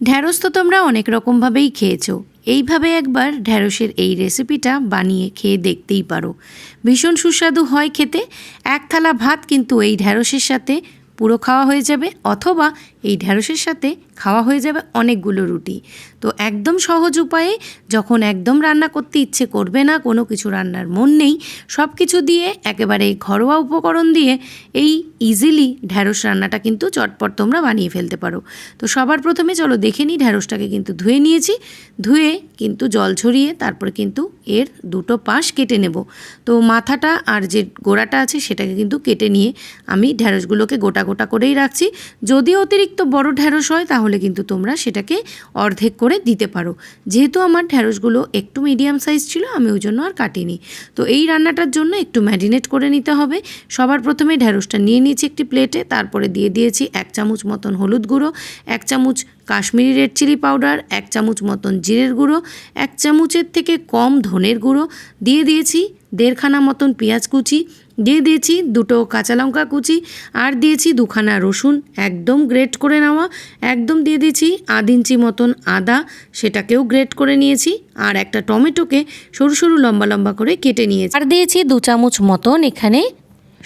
ঢ্যাঁড়স তো তোমরা অনেক রকমভাবেই খেয়েছো। এইভাবে একবার ঢ্যাঁড়সের এই রেসিপিটা বানিয়ে খেয়ে দেখতেই পারো। ভীষণ সুস্বাদু হয় খেতে। এক থালা ভাত কিন্তু এই ঢ্যাঁড়সের সাথে পুরো খাওয়া হয়ে যাবে, অথবা এই ঢ্যাঁড়সের সাথে খাওয়া হয়ে যাবে অনেকগুলো রুটি। তো একদম সহজ উপায়ে যখন একদম রান্না করতে ইচ্ছে করবে না, কোনো কিছু রান্নার মন নেই সব কিছু দিয়ে একেবারে ঘরোয়া উপকরণ দিয়ে এই ইজিলি ঢ্যাঁড়স রান্নাটা কিন্তু চটপট তোমরা বানিয়ে ফেলতে পারো। তো সবার প্রথমে চলো দেখে নিই, ঢ্যাঁড়সটাকে কিন্তু ধুয়ে নিয়েছি। ধুয়ে কিন্তু জল ছড়িয়ে তারপরে কিন্তু এর দুটো পাশ কেটে নেব। তো মাথাটা আর যে গোড়াটা আছে সেটাকে কিন্তু কেটে নিয়ে আমি ঢ্যাঁড়সগুলোকে গোটা গোটা করেই রাখছি। যদি অতিরিক্ত বড় ঢ্যাঁড়স হয় তাহলে কিন্তু তোমরা সেটাকে অর্ধেক করে দিতে পারো। যেহেতু আমার ঢ্যাঁড়সগুলো একটু মিডিয়াম সাইজ ছিল, আমি ওই জন্য আর কাটিনি। তো এই রান্নাটার জন্য একটু ম্যারিনেট করে নিতে হবে। সবার প্রথমে ঢ্যাঁড়সটা নিয়ে নিয়েছি একটি প্লেটে তারপরে দিয়ে দিয়েছি এক চামচ মতন হলুদ গুঁড়ো, এক চামচ কাশ্মীরি রেড চিলি পাউডার এক চামচ মতন জিরের গুঁড়ো, এক চামচের থেকে কম ধনের গুঁড়ো, দিয়ে দিয়েছি দেড়খানা মতন পেঁয়াজ কুচি দিয়ে দিয়েছি দুটো কাঁচা লঙ্কা কুচি আর দিয়েছি দুখানা রসুন, একদম গ্রেট করে নেওয়া। একদম দিয়ে দিয়েছি আধ ইঞ্চি মতন আদা, সেটাকেও গ্রেট করে নিয়েছি। আর একটা টমেটোকে সরু সরু লম্বা লম্বা করে কেটে নিয়েছি। আর দিয়েছি দু চামচ মতন এখানে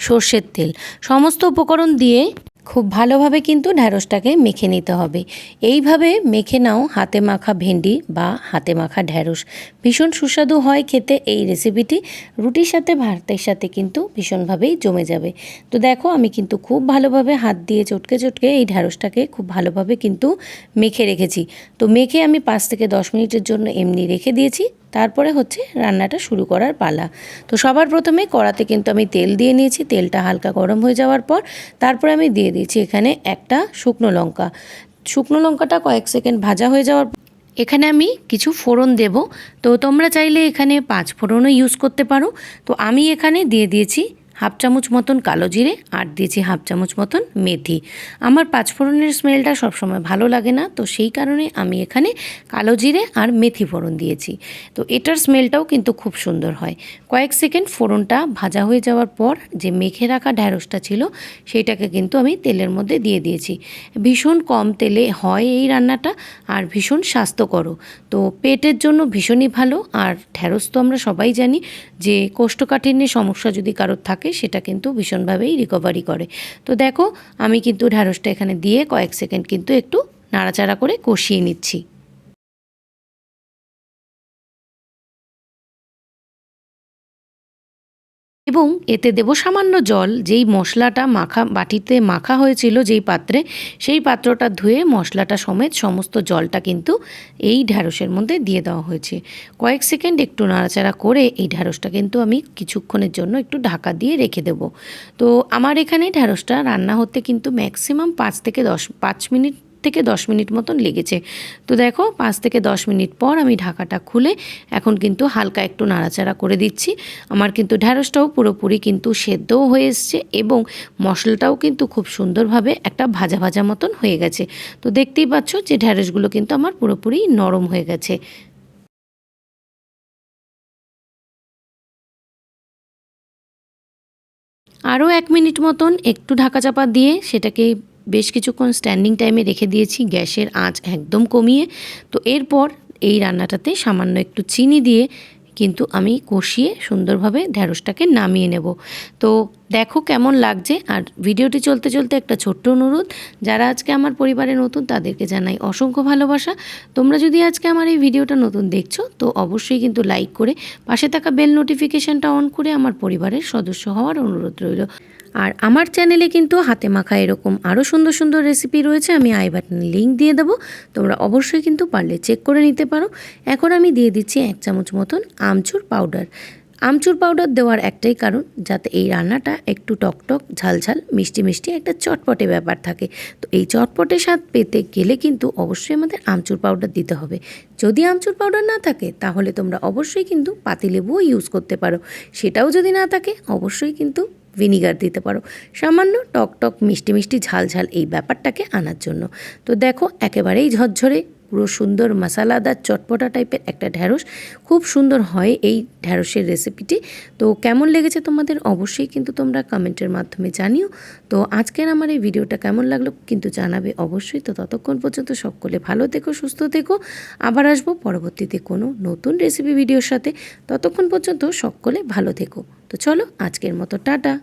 সর্ষের তেল। সমস্ত উপকরণ দিয়ে খুব ভালোভাবে কিন্তু ঢ্যাঁড়সটাকে মেখে নিতে হবে। এইভাবে মেখে নাও হাতে মাখা ভেন্ডি বা হাতে মাখা ঢ্যাঁড়স। ভীষণ সুস্বাদু হয় খেতে এই রেসিপিটি। রুটির সাথে ভাতের সাথে কিন্তু ভীষণভাবেই জমে যাবে। তো দেখো আমি কিন্তু খুব ভালোভাবে হাত দিয়ে চটকে চটকে এই ঢ্যাঁড়সটাকে খুব ভালোভাবে কিন্তু মেখে রেখেছি। তো মেখে আমি পাঁচ থেকে দশ মিনিটের জন্য এমনি রেখে দিয়েছি। তারপরে হচ্ছে রান্নাটা শুরু করার পালা। তো সবার প্রথমে কড়াতে কিন্তু আমি তেল দিয়ে নিয়েছি, তেলটা হালকা গরম হয়ে যাওয়ার পর তারপরে আমি দিয়ে দিয়েছি এখানে একটা শুকনো লঙ্কা। শুকনো লঙ্কাটা কয়েক সেকেন্ড ভাজা হয়ে যাওয়ার এখানে আমি কিছু ফোড়ন দেব। তো তোমরা চাইলে এখানে পাঁচ ফোড়নও ইউজ করতে পারো। তো আমি এখানে দিয়ে দিয়েছি হাফ চামচ মতন কালো জিরে আর দিয়েছি হাফ চামচ মতন মেথি। আমার পাঁচফোড়নের স্মেলটা সবসময় ভালো লাগে না, তো সেই কারণে আমি এখানে কালো জিরে আর মেথি ফোড়ন দিয়েছি। তো এটার স্মেলটাও কিন্তু খুব সুন্দর হয়। কয়েক সেকেন্ড ফোড়নটা ভাজা হয়ে যাওয়ার পর যে মেখে রাখা ঢ্যাঁড়সটা ছিল সেইটাকে কিন্তু আমি তেলের মধ্যে দিয়ে দিয়েছি। ভীষণ কম তেলে হয় এই রান্নাটা আর ভীষণ স্বাস্থ্যকরও। তো পেটের জন্য ভীষণই ভালো, আর ঢ্যাঁড়স তো আমরা সবাই জানি যে কোষ্ঠকাঠিন্যের সমস্যা যদি কারোর থাকে, সেটা কিন্তু ভীষণভাবেই রিকভারি করে। তো দেখো, আমি কিন্তু ঢ্যাঁড়সটা এখানে দিয়ে কয়েক সেকেন্ড কিন্তু একটু নাড়াচাড়া করে কষিয়ে নিচ্ছি। এবং এতে দেব সামান্য জল, যেই মশলাটা মাখা, বাটিতে মাখা হয়েছিল যেই পাত্রে, সেই পাত্রটা ধুয়ে মশলাটা সমেত সমস্ত জলটা কিন্তু এই ঢ্যাঁড়সের মধ্যে দিয়ে দেওয়া হয়েছে। কয়েক সেকেন্ড একটু নাড়াচাড়া করে এই ঢ্যাঁড়সটা কিন্তু আমি কিছুক্ষণের জন্য একটু ঢাকা দিয়ে রেখে দেব। তো আমার এখানে ঢ্যাঁড়সটা রান্না হতে কিন্তু ম্যাক্সিমাম পাঁচ থেকে দশ, পাঁচ মিনিট থেকে দশ মিনিট মতন লেগেছে। তো দেখো, পাঁচ থেকে দশ মিনিট পর আমি ঢাকাটা খুলে এখন কিন্তু হালকা একটু নাড়াচাড়া করে দিচ্ছি। আমার কিন্তু ঢ্যাঁড়সটাও পুরোপুরি কিন্তু সেদ্ধও হয়ে এসছে এবং মশলাটাও কিন্তু খুব সুন্দরভাবে একটা ভাজা ভাজা মতন হয়ে গেছে। তো দেখতেই পাচ্ছ যে ঢ্যাঁড়সগুলো কিন্তু আমার পুরোপুরি নরম হয়ে গেছে। আরও এক মিনিট মতন একটু ঢাকা চাপা দিয়ে সেটাকে বেশ কিছুক্ষণ স্ট্যান্ডিং টাইমে রেখে দিয়েছি, গ্যাসের আঁচ একদম কমিয়ে। তো এরপর এই রান্নাটাতে সামান্য একটু চিনি দিয়ে কিন্তু আমি কষিয়ে সুন্দরভাবে ঢ্যাঁড়সটাকে নামিয়ে নেব। তো দেখো কেমন লাগছে আর ভিডিওটি চলতে চলতে একটা ছোট্ট অনুরোধ, যারা আজকে আমার পরিবারে নতুন তাদেরকে জানাই অসংখ্য ভালোবাসা। তোমরা যদি আজকে আমার এই ভিডিওটা নতুন দেখছ, তো অবশ্যই কিন্তু লাইক করে পাশে থাকা বেল নোটিফিকেশানটা অন করে আমার পরিবারের সদস্য হওয়ার অনুরোধ রইল। আর আমার চ্যানেলে কিন্তু হাতে মাখা এরকম আরও সুন্দর সুন্দর রেসিপি রয়েছে, আমি আই বাটনে লিঙ্ক দিয়ে দেবো। তোমরা অবশ্যই কিন্তু পারলে চেক করে নিতে পারো। এখন আমি দিয়ে দিচ্ছি এক চামচ মতন আমচুর পাউডার আমচুর পাউডার দেওয়ার একটাই কারণ, যাতে এই রান্নাটা একটু টকটক, ঝালঝাল, মিষ্টি মিষ্টি একটা চটপটে ব্যাপার থাকে। তো এই চটপটে স্বাদ পেতে গেলে কিন্তু অবশ্যই আমাদের আমচুর পাউডার দিতে হবে। যদি আমচুর পাউডার না থাকে, তাহলে তোমরা অবশ্যই কিন্তু পাতিলেবুও ইউজ করতে পারো। সেটাও যদি না থাকে, অবশ্যই কিন্তু ভিনিগার দিতে পারো। সামান্য টক টক মিষ্টি মিষ্টি ঝাল ঝাল এই ব্যাপারটাকে আনার জন্য। তো দেখো, একেবারেই ঝরঝরে পুরো সুন্দর মশালাদার চটপটা টাইপের একটা ঢ্যাঁড়স খুব সুন্দর হয় এই ঢ্যাঁড়সের রেসিপিটি তো কেমন লেগেছে তোমাদের? অবশ্যই কিন্তু তোমরা কমেন্টের মাধ্যমে জানিও। তো আজকের আমার এই ভিডিওটা কেমন লাগল কিন্তু জানাবে অবশ্যই। তো ততক্ষণ পর্যন্ত সকলে ভালো থেকো, সুস্থ থেকো। আবার আসব পরবর্তীতে কোনো নতুন রেসিপি ভিডিওর সাথে। ততক্ষণ পর্যন্ত সকলে ভালো থেকো। তো চলো আজকের মতো, টাটা।